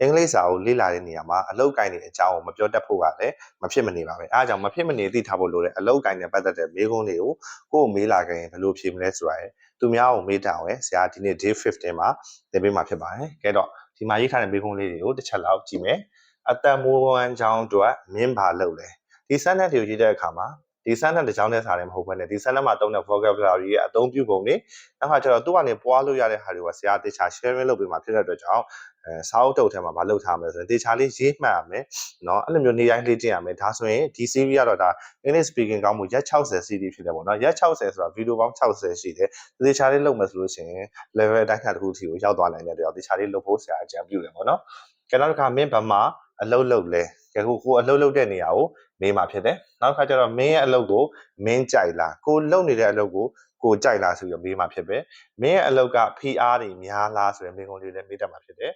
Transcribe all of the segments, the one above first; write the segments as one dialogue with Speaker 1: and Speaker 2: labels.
Speaker 1: အင်္ဂလိပ်စာကိုလေ့လာတဲ့နေရာမှာအလောက်ကိုင်းနေအကြောင်းကိုမပြောတတ်ဖို့ကလည်းမဖြစ်မနေပါပဲအဲအကြောင်းမဖြစ်မနေသိထားဖို့လိုတဲ့အလောက်ကိုင်းနဲ့ပတ်သက်တဲ့မေးခွန်းတွေကိုကိုယ်မေးလာခဲ့ရင်ဘယ်လိုဖြေမလဲဆိုတာရယ်သူများကိုမေးတာရယ်ဆရာဒီနေ့ day 15မှာသင်ပေးမှာဖြစ်ပါတယ်ကဲတော့ဒီမှာရေးထားတဲ့မေးခွန်းလေးတွေကိုတစ်ချက်လောက်ကြည့်မယ်အတန်မိုးဝမ်းချောင်းအတွက်မင်းပါလုပ်လဲဒီ sentence တွေကိုရေးတဲ့အခါမှာဒီ sentence တစ်ချောင်းနဲ့စာတယ်မဟုတ်ဘဲနဲ့ဒီ sentence မှာသုံးတဲ့ vocabulary ရဲ့အသုံးပြုပုံတွေနောက်မှကျတော့သူ့ကနေပွားလို့ရတဲ့ဟာတွေကဆရာတေချာ sharing လုပ်ပေးမှာဖြစ်တဲ့အတွက်ကြောင့် အဲစာအုပ်တုပ်ထဲမှာမလုပ်ထားမယ်ဆိုရင်တေချာလေးရေးမှတ်ရမယ်เนาะအဲ့လိုမျိုးနေတိုင်းလေ့ကျင့်ရမယ်ဒါဆိုရင်ဒီ series ကတော့ဒါ English speaking ကောင်းမှုရက်60 series ဖြစ်တယ်ပေါ့နော်ရက်60ဆိုတာ video ပေါင်း60ရှိတယ်တေချာလေးလုပ်မယ်ဆိုလို့ရှိရင် level အတိုင်းခါတစ်ခုအထိကိုရောက်သွားနိုင်တဲ့အတွက်တေချာလေးလုပ်ဖို့ဆရာအကြံပြုတယ်ပေါ့နော်ကျန်နောက်တစ်ခါမင်းဗမာအလုပ်လုပ်လဲကဲကိုကိုအလုပ်လုပ်တဲ့နေရာကိုမေးမှာဖြစ်တယ်နောက်တစ်ခါကျတော့မင်းရဲ့အလုပ်ကိုမင်းကြိုက်လားကိုလုပ်နေတဲ့အလုပ်ကိုကိုကြိုက်လားဆိုပြီးမေးမှာဖြစ်ပဲမင်းရဲ့အလုပ်က PR တွေများလားဆိုတဲ့မေးခွန်းလေးလည်းမေးတတ်မှာဖြစ်တယ်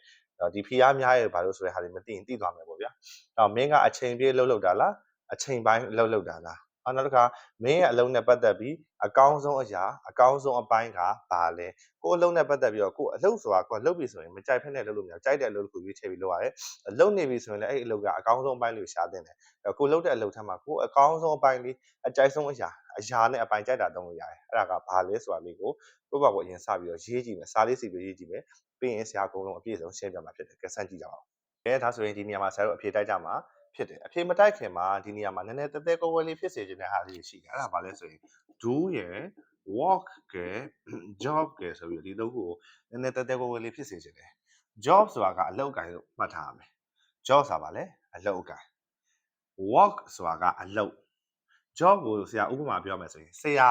Speaker 1: ဒီ PR များရဲ့ဘာလို့ဆိုတဲ့ဟာတွေမသိရင်သိသွားမယ်ပေါ့ဗျာ။အော်မင်းကအချိန်ပြည့်လှုပ်လှုပ်တာလားအချိန်ပိုင်းလှုပ်လှုပ်တာလား။အော်နောက်တစ်ခါမင်းရဲ့အလုံးနဲ့ပတ်သက်ပြီးအကောင်းဆုံးအရာအကောင်းဆုံးအပိုင်းကဘာလဲ။ကိုယ်အလုံးနဲ့ပတ်သက်ပြီးတော့ကိုယ်အလုပ်ဆိုတာကိုယ်လှုပ်ပြီဆိုရင်မကြိုက်ဖက်နဲ့လှုပ်လို့မရဘူး။ကြိုက်တဲ့အလုပ်တစ်ခုရွေးချယ်ပြီးလုပ်ရတယ်။လှုပ်နေပြီဆိုရင်လည်းအဲ့ဒီအလုပ်ကအကောင်းဆုံးအပိုင်းလေးကိုရှာသင့်တယ်။အဲ့ကိုယ်လှုပ်တဲ့အလုပ်ထက်မှာကိုယ်အကောင်းဆုံးအပိုင်းလေးအကြိုက်ဆုံးအရာ အရာနဲ့အပိုင်းကြိုက်တာတုံးလို့ရတယ်။အဲ့ဒါကဘာလဲဆိုတာလေးကိုကိုယ့်ဘာကိုအရင်စပြီးတော့ရေးကြည့်မယ်။စာလေးစီပြီးရေးကြည့်မယ်။ပြီးရင်ဆရာအကုန်လုံးအပြည့်စုံရှင်းပြမှာဖြစ်တယ်။ကဲစမ်းကြည့်ကြပါဦး။အဲဒါဆိုရင်ဒီနေရာမှာဆရာတို့အဖြေတိုက်ကြမှာဖြစ်တယ်။အဖြေမတိုက်ခင်မှာဒီနေရာမှာနည်းနည်းတဲတဲကွဲကွဲလေးဖြစ်စေချင်တဲ့ဟာလေးရှိတယ်။အဲ့ဒါဘာလဲဆိုရင် do ရယ် work က job ကဆိုပြီးဒီတော့ကိုနည်းနည်းတဲတဲကွဲကွဲလေးဖြစ်စေချင်တယ်။ job ဆိုတာကအလုပ်အကိုင်လို့မှတ်ထားရမယ်။ job ဆိုတာဘာလဲအလုပ်အကိုင် work ဆိုတာကအလုပ် job ကိုဆရာဥပမာပြောမယ်ဆိုရင်ဆရာ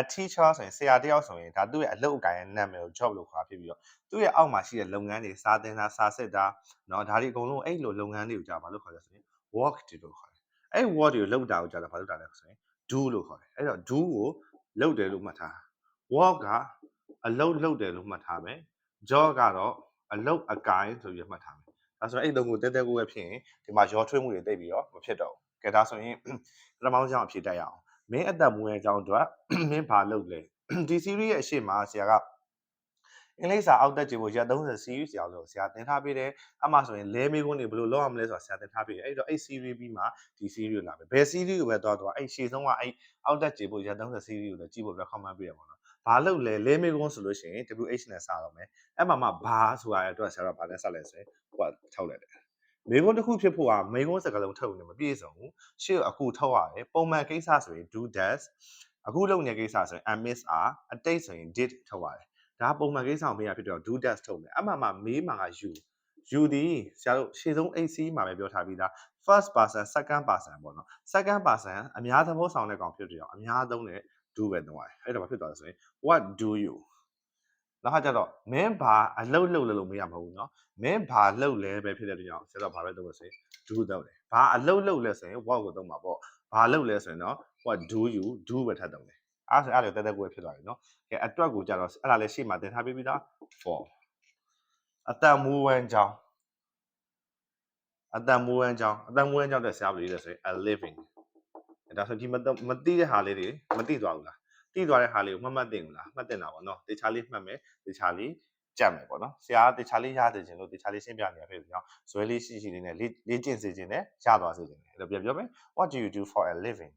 Speaker 1: a teacher ဆိုရင်ဆရာတယောက်ဆိုရင်ဒါသူ့ရဲ့အလုပ်အကိုင်ရဲ့နာမည်ကို job လို့ခေါ်ဖြစ်ပြီးတော့သူ့ရဲ့အောက်မှာရှိတဲ့လုပ်ငန်းတွေစာသင်တာစာစစ်တာเนาะဒါတွေအကုန်လုံးအဲ့လိုလုပ်ငန်းတွေကိုကြာဘာလို့ခေါ်လဲဆိုရင် work တွေလို့ခေါ်တယ်အဲ့ work တွေကိုလုပ်တာကိုကြာတာဘာလို့တာလဲဆိုရင် do လို့ခေါ်တယ်အဲ့တော့ do ကိုလုပ်တယ်လို့မှတ်ထား work ကအလုပ်လုပ်တယ်လို့မှတ်ထားမယ် job ကတော့အလုပ်အကိုင်ဆိုပြီးမှတ်ထားမယ်ဒါဆိုရင်အဲ့လုံးကိုတဲတဲကိုပဲဖြစ်ရင်ဒီမှာရောထွေးမှုတွေတိတ်ပြီးတော့မဖြစ်တော့ဘူး ကဲဒါဆိုရင်ပထမဆုံးအဖြေတက်ရအောင်မင်းအသက်မွေးအကြောင်းအတွက်မင်းဘာလုပ်လဲဒီ series ရဲ့အရှိမဆရာကအင်္ဂလိပ်စာအောက်တက်ကြည့်ဖို့ရက်30 series ဆရာလို့ဆရာသင်ထားပေးတယ်အမှဆိုရင်လဲမေးခွန်းတွေဘယ်လိုလုပ်ရမလဲဆိုတာဆရာသင်ထားပေးတယ်အဲ့တော့အဲ့ series ပြီးမှဒီ series ကိုလာမယ်ဘယ် series ကိုပဲသွားသွားအဲ့ရှေ့ဆုံးကအဲ့အောက်တက်ကြည့်ဖို့ရက်30 series ကိုလည်းကြည့်ဖို့ recommend ပေးရပါတော့ဘာလုပ်လဲလဲမေးခွန်းဆိုလို့ရှိရင် WH နဲ့စတော့မယ်အဲ့မှာမှဘာဆိုတာအတွက်ဆရာကဘာနဲ့စလဲဆိုရင်ဟိုကထောက်လိုက်တယ် မေခွန်းတစ်ခုဖြစ်ဖို့ကမေခွန်းစကားလုံးထုတ်နေမပြည့်စုံဘူးရှေ့အခုထုတ်ရတယ်ပုံမှန်ကိစ္စဆိုရင် do does အခုလုပ်နေတဲ့ကိစ္စဆိုရင် am is are အတိတ်ဆိုရင် did ထုတ်ရတယ်ဒါပုံမှန်ကိစ္စကိုမေးရဖြစ်တော့ do does ထုတ်မယ်အမှမှမေးမှာက you you ဒီဆရာတို့ရှေ့ဆုံး AC မှာပဲပြောထားပြီးသား first person second person ပေါ့နော် second person အများသဘောဆောင်တဲ့ကောင်ဖြစ်တယ်အောင်အများသုံးတဲ့ do ပဲသုံးရတယ်အဲ့ဒါဘာဖြစ်သွားလဲဆိုရင် what do you နောက်ခါကျတော့မင်းဘာအလုပ်လုပ်လဲလို့မရမှာဘူးเนาะမင်းဘာလုပ်လဲပဲဖြစ်တဲ့ကြောင်ဆရာတော့ဘာပဲသုံးလို့ဆိုရင် do သုံးတယ်ဘာအလုပ်လုပ်လဲဆိုရင် what ကိုသုံးမှာပေါ့ဘာလုပ်လဲဆိုရင်တော့ what do you do ပဲထပ်သုံးတယ်အားဆိုအဲ့လိုတက်တက်ကိုဖြစ်သွားပြီเนาะကဲအတွက်ကိုကြတော့အဲ့ဒါလည်းရှေ့မှာသင်ထားပေးပြီးသား for အတန်မူဝမ်းကြောင်းအတန်မူဝမ်းကြောင်းအတန်မူဝမ်းကြောင်းတဲ့ဆရာဘယ်လိုလဲဆိုရင် a living ဒါဆိုဒီမမသိတဲ့ဟာလေးတွေမသိသွားဘူးလား သိသွားတဲ့ဟာလေးကိုမှတ်မှတ်တင်ဘူးလားမှတ်တင်တာပေါ့နော်တေချာလေးမှတ်မယ်တေချာလေးကြက်မယ်ပေါ့နော်ဆရာတေချာလေးရတယ်ခြင်းလို့တေချာလေးရှင်းပြနေရဖြစ်ပြီးတော့ဇွဲလေးရှိရှိလေးနဲ့လေ့ကျင့်စေခြင်းနဲ့ရသွားစေခြင်းအဲ့တော့ပြန်ပြောမယ် what do you do for a living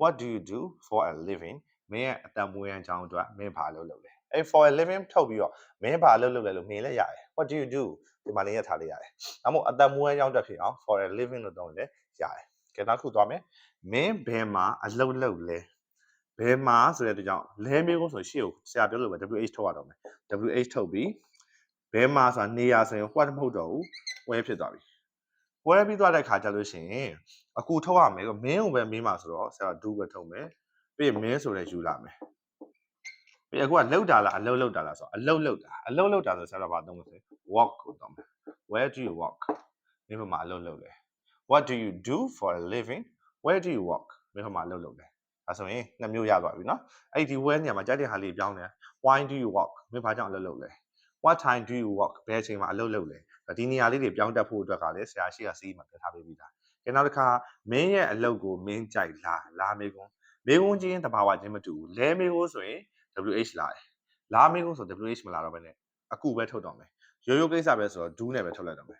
Speaker 1: what do you do for a living မင်းရဲ့အတန်မွေးရန်အကြောင်းအတွက်မင်းဘာလုပ်လုပ်လဲအဲ့ for a living ထုတ်ပြီးတော့မင်းဘာလုပ်လုပ်လဲလို့မြင်လဲရတယ် what do you do ဒီမှာလေးရထားလေးရတယ်ဒါမှမဟုတ်အတန်မွေးရန်အကြောင်းအတွက်ဖြစ်အောင် for a living လို့သုံးလဲရတယ်ကဲနောက်ခုသွားမယ်မင်းဘယ်မှာအလုပ်လုပ်လဲ ဘယ်မှာဆိုတဲ့အတွက်ကြောင့်လဲမျိုးကိုဆိုရှေ့ကိုဆရာပြောလို့ပဲ WH ထုတ်ရတော့မယ် WH ထုတ်ပြီးဘယ်မှာဆိုတာနေရာဆိုရင် what မဟုတ်တော့ဘူး where ဖြစ်သွားပြီ where ပြီးသွားတဲ့ခါကျလို့ရှိရင်အခုထုတ်ရမယ်မင်းကိုပဲမင်းမှာဆိုတော့ဆရာ do ပဲထုတ်မယ်ပြီးမင်းဆိုတဲ့ယူလာမယ်ပြီးအခုကလှုပ်တာလားအလုပ်လှုပ်တာလားဆိုတော့အလုပ်လှုပ်တာအလုပ်လှုပ်တာဆိုဆရာတော့ဘာသုံးမလဲ walk ကိုသုံးမယ် where do you walk မင်းမှာအလုပ်လုပ်လဲ what do you do for a living where do you walk မင်းမှာအလုပ်လုပ်လဲ ဒါဆိုရင်နှစ်မျိုးရသွားပြီเนาะအဲ့ဒီ where နေရာမှာကြားတဲ့ဟာလေးပြောင်းတယ် why do you walk မင်းဘာကြောင့်အလုပ်လုပ်လဲ what time do you walk ဘယ်အချိန်မှာအလုပ်လုပ်လဲဒီနေရာလေးတွေပြောင်းတတ်ဖို့အတွက်ကလည်းဆရာရှိကစီးမှာပြထားပေးပြီးသားကျနောက်တစ်ခါမင်းရဲ့အလုပ်ကိုမင်းကြိုက်လားလားမေကွန်းမေကွန်းချင်းတဘာဝချင်းမတူဘူးလဲမေကွန်းဆိုရင် WH လာတယ်လားမေကွန်းဆို WH မလာတော့ဘဲနဲ့အခုပဲထုတ်တော့မယ်ရိုးရိုးကိစ္စပဲဆိုတော့ do နဲ့ပဲထုတ်လိုက်တော့မယ်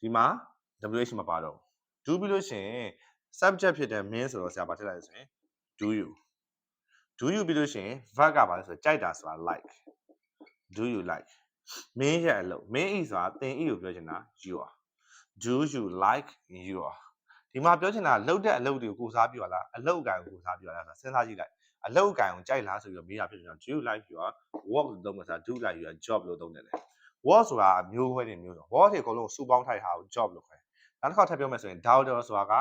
Speaker 1: ဒီမှာ WH မပါတော့ဘူး do ပြီးလို့ရှိရင် subject ဖြစ်တဲ့ mean ဆိုတော့ဆရာပါထည့်လိုက်လို့ဆိုရင် do you do you ပြီးလို့ရှိရင် verb ကပါလဲဆိုတော့ကြိုက်တာဆိုတာ like do you like မင်းရဲ့အလုပ်မင်းဤဆိုတာသင်ဤကိုပြောချင်တာ you are do you like you are ဒီမှာပြောချင်တာလှုပ်တဲ့အလုပ်တွေကိုကိုစားပြရလားအလုပ်အကံကိုကိုစားပြရလားဆိုတာစဉ်းစားကြည့်လိုက်အလုပ်အကံကိုကြိုက်လားဆိုပြီးတော့မေးတာဖြစ်နေတာ do you like your work လို့သုံးမှာဆိုတာ do you like your job လို့သုံးတယ်လေ work ဆိုတာအမျိုးခွဲနေမျိုးဆို work တွေအကုန်လုံးစုပေါင်းထိုက်တာကို job လို့ခေါ်တယ်နောက်တစ်ခါထပ်ပြောမယ်ဆိုရင် doctor ဆိုတာက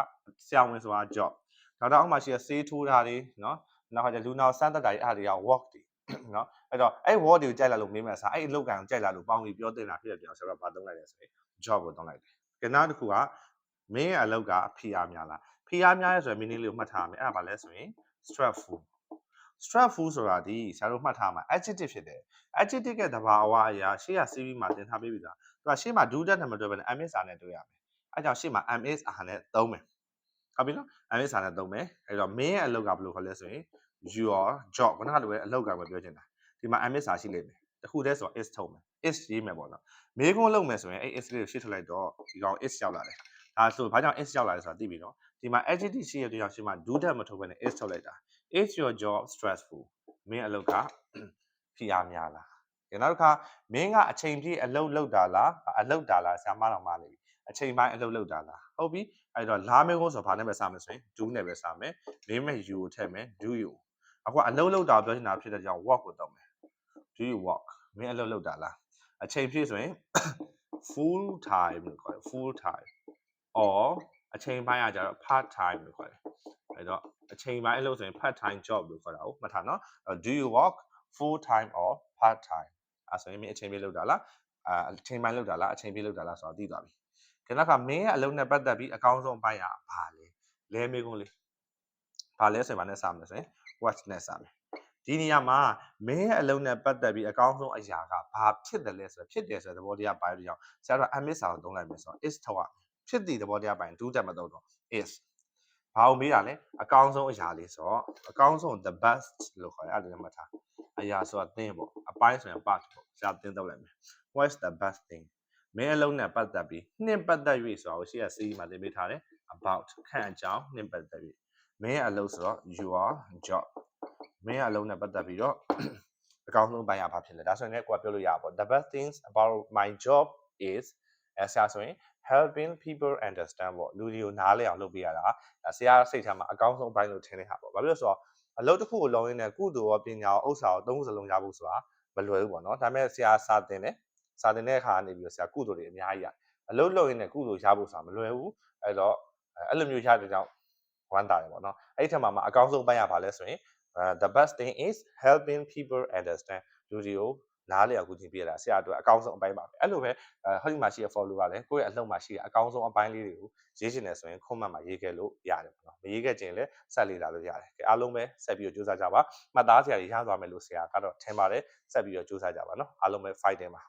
Speaker 1: ဆရာဝန်ဆိုတာ job ဒေါက်တာအောက်မှာရှိတဲ့ဆေးထိုးတာတွေနော်နောက်ခါကျလူနာစမ်းသပ်တာတွေအဲ့ဒါတွေက work တွေနော်အဲ့တော့အဲ့ work တွေကိုကြိုက်လာလို့မေးမယ်ဆိုအဲ့အလုပ်ကံကိုကြိုက်လာလို့ပေါင်းပြီးပြောတင်တာဖြစ်တဲ့ပြောင်ဆိုတော့ဘာသုံးလိုက်လဲဆိုရင် job ကိုသုံးလိုက်တယ်ကဲနောက်တစ်ခုကမင်းရဲ့အလုပ်က PR များလား PR များရဲဆိုရင် meaning လေးကိုမှတ်ထားရမယ်အဲ့ဒါဘာလဲဆိုရင် stressful stressful ဆိုတာဒီဆရာတို့မှတ်ထားမှာ adjective ဖြစ်တယ် adjective ရဲ့သဘာဝအရာရှေ့က CV မှာသင်ထားပေးပြီလားသူကရှေ့မှာ do that နဲ့မတွဲဘဲနဲ့ am is are နဲ့တွဲရမယ်အဲကြောင့်ရှေ့မှာ am is are နဲ့သုံးမယ် ဟုတ်ပြီနော် am is are နဲ့သုံးမယ်အဲ့တော့ main ရဲ့အလုပ်ကဘယ်လိုခေါ်လဲဆိုရင် your job ခုနကလိုပဲအလုပ်ကပဲပြောချင်တာဒီမှာ am is are ရှိလိမ့်မယ်တခုတည်းဆို is ထုတ်မယ် is ရေးမယ်ပေါ့နော်မေးခွန်းလုပ်မယ်ဆိုရင်အဲ့ is လေးကိုရှင်းထုတ်လိုက်တော့ဒီကောင် is ရောက်လာတယ်ဒါဆိုဘာကြောင့် is ရောက်လာလဲဆိုတာသိပြီနော်ဒီမှာ adjective ရှိရတဲ့ကြောင့်ရှင်းမှာ do that မထုတ်ဘဲနဲ့ is ထုတ်လိုက်တာ is your job stressful မင်းအလုပ်ကဖိအားများလားဒီနောက်တစ်ခါမင်းကအချိန်ပြည့်အလုပ်လုပ်တာလားအလုပ်တာလားဆရာမတော်မလေး အချိန်ပိုင်းအလုပ်လုပ်တာလားဟုတ်ပြီအဲ့တော့လာမေးခွန်းဆိုဘာနဲ့ပဲစမယ်ဆိုရင် do နဲ့ပဲစမယ်မင်းမဲ့ you ကိုထည့်မယ် do you အခုအလုပ်လုပ်တာပြောချင်တာဖြစ်တဲ့ကြောင့် work ကိုတောင်းမယ် do you work မင်းအလုပ်လုပ်တာလားအချိန်ပြည့်ဆိုရင် full time လို့ခေါ်တယ် full time or အချိန်ပိုင်းကကြတော့ part time လို့ခေါ်တယ်အဲ့တော့အချိန်ပိုင်းအလုပ်ဆိုရင် part time job လို့ခေါ်တာကိုမှတ်ထားနော် do you work full time or part time အဲဆိုရင်မင်းအချိန်ပြည့်လုပ်တာလားအာအချိန်ပိုင်းလုပ်တာလားအချိန်ပြည့်လုပ်တာလားဆိုတော့သိသွားပြီ ခဏခါမင်းရဲ့အလုပ်နဲ့ပတ်သက်ပြီးအကောင်းဆုံးအပိုင်းကဘာလဲလဲမေးခွန်းလေးဘာလဲဆိုရင်ဘာနဲ့စမလဲဆိုရင် what နဲ့စမယ်ဒီနေရာမှာမင်းရဲ့အလုံးနဲ့ပတ်သက်ပြီးအကောင်းဆုံးအရာကဘာဖြစ်တယ်လဲဆိုတော့ဖြစ်တယ်ဆိုတဲ့သဘောတရားပိုင်းပြောင်းဆရာတို့ amis အောင်သုံးလိုက်မယ်ဆိုတော့ is ထောက်ရဖြစ်တည်သဘောတရားပိုင်း do တက်မသုံးတော့ is ဘာလို့မေးတာလဲအကောင်းဆုံးအရာလေးဆိုတော့အကောင်းဆုံး the best လို့ခေါ်တယ်အဲ့ဒါလည်းမှတ်ထားအရာဆိုတာသင်ပေါ့အပိုင်းဆိုရင် part ပေါ့ဆရာသင်တော့လိုက်မယ် what is the best thing မင်းအလုံးနဲ့ပတ်သက်ပြီးနှင့်ပတ်သက်၍ဆိုတာကိုရှေ့က C မှာသင်ပေးထားတယ် about ခန့်အကြောင်းနှင့်ပတ်သက်၍မင်းအလုံးဆိုတော့ your job မင်းအလုံးနဲ့ပတ်သက်ပြီးတော့အကောင်းဆုံးပိုင်းရပါဖြစ်လဲဒါဆိုရင်လည်းကိုကပြောလို့ရပါပေါ့ the best things about my job is အဲဆရာဆိုရင် helping people understand ပေါ့လူတွေကိုနားလည်အောင်လုပ်ပေးရတာဒါဆရာစိတ်ထဲမှာအကောင်းဆုံးပိုင်းလို့ထင်နေတာပေါ့ဘာဖြစ်လို့ဆိုတော့အလုပ်တစ်ခုကိုလုံးရင်းနဲ့ကုသိုလ်ရောပညာရောဥစ္စာရောသုံးစလုံးရဖို့ဆိုတာမလွယ်ဘူးပေါ့နော်ဒါပေမဲ့ဆရာစာသင်တယ် စာသင်တဲ့အခါကနေပြီးတော့ဆရာကုသိုလ်တွေအများကြီးရအလုပ်လုပ်ရင်းနဲ့ကုသိုလ်ရဖို့ဆိုတာမလွယ်ဘူးအဲ့တော့အဲ့လိုမျိုးရတဲ့ကြောင့်ဝမ်းသာတယ်ပေါ့နော်အဲ့ဒီထက်မှာမှအကောင်းဆုံးပိုင်းရပါလဲဆိုရင် uh, the best thing is helping people understand လူတွေကိုနားလည်အောင်ကူညီပေးရတာဆရာအတွက်အကောင်းဆုံးအပိုင်းပါပဲအဲ့လိုပဲဟောဒီမှာရှိတဲ့ follow ကလည်းကိုယ့်ရဲ့အလုပ်မှာရှိတဲ့အကောင်းဆုံးအပိုင်းလေးတွေကိုရေးချင်တယ်ဆိုရင် comment မှာရေးခဲ့လို့ရတယ်ပေါ့နော်မရေးခဲ့ခြင်းလည်းဆက်လေ့လာလို့ရတယ်ကဲအားလုံးပဲဆက်ပြီးတော့ကြိုးစားကြပါမှတ်သားစရာတွေရသွားမယ်လို့ဆရာကတော့ထင်ပါတယ်ဆက်ပြီးတော့ကြိုးစားကြပါနော်အားလုံးပဲ fight တင်ပါ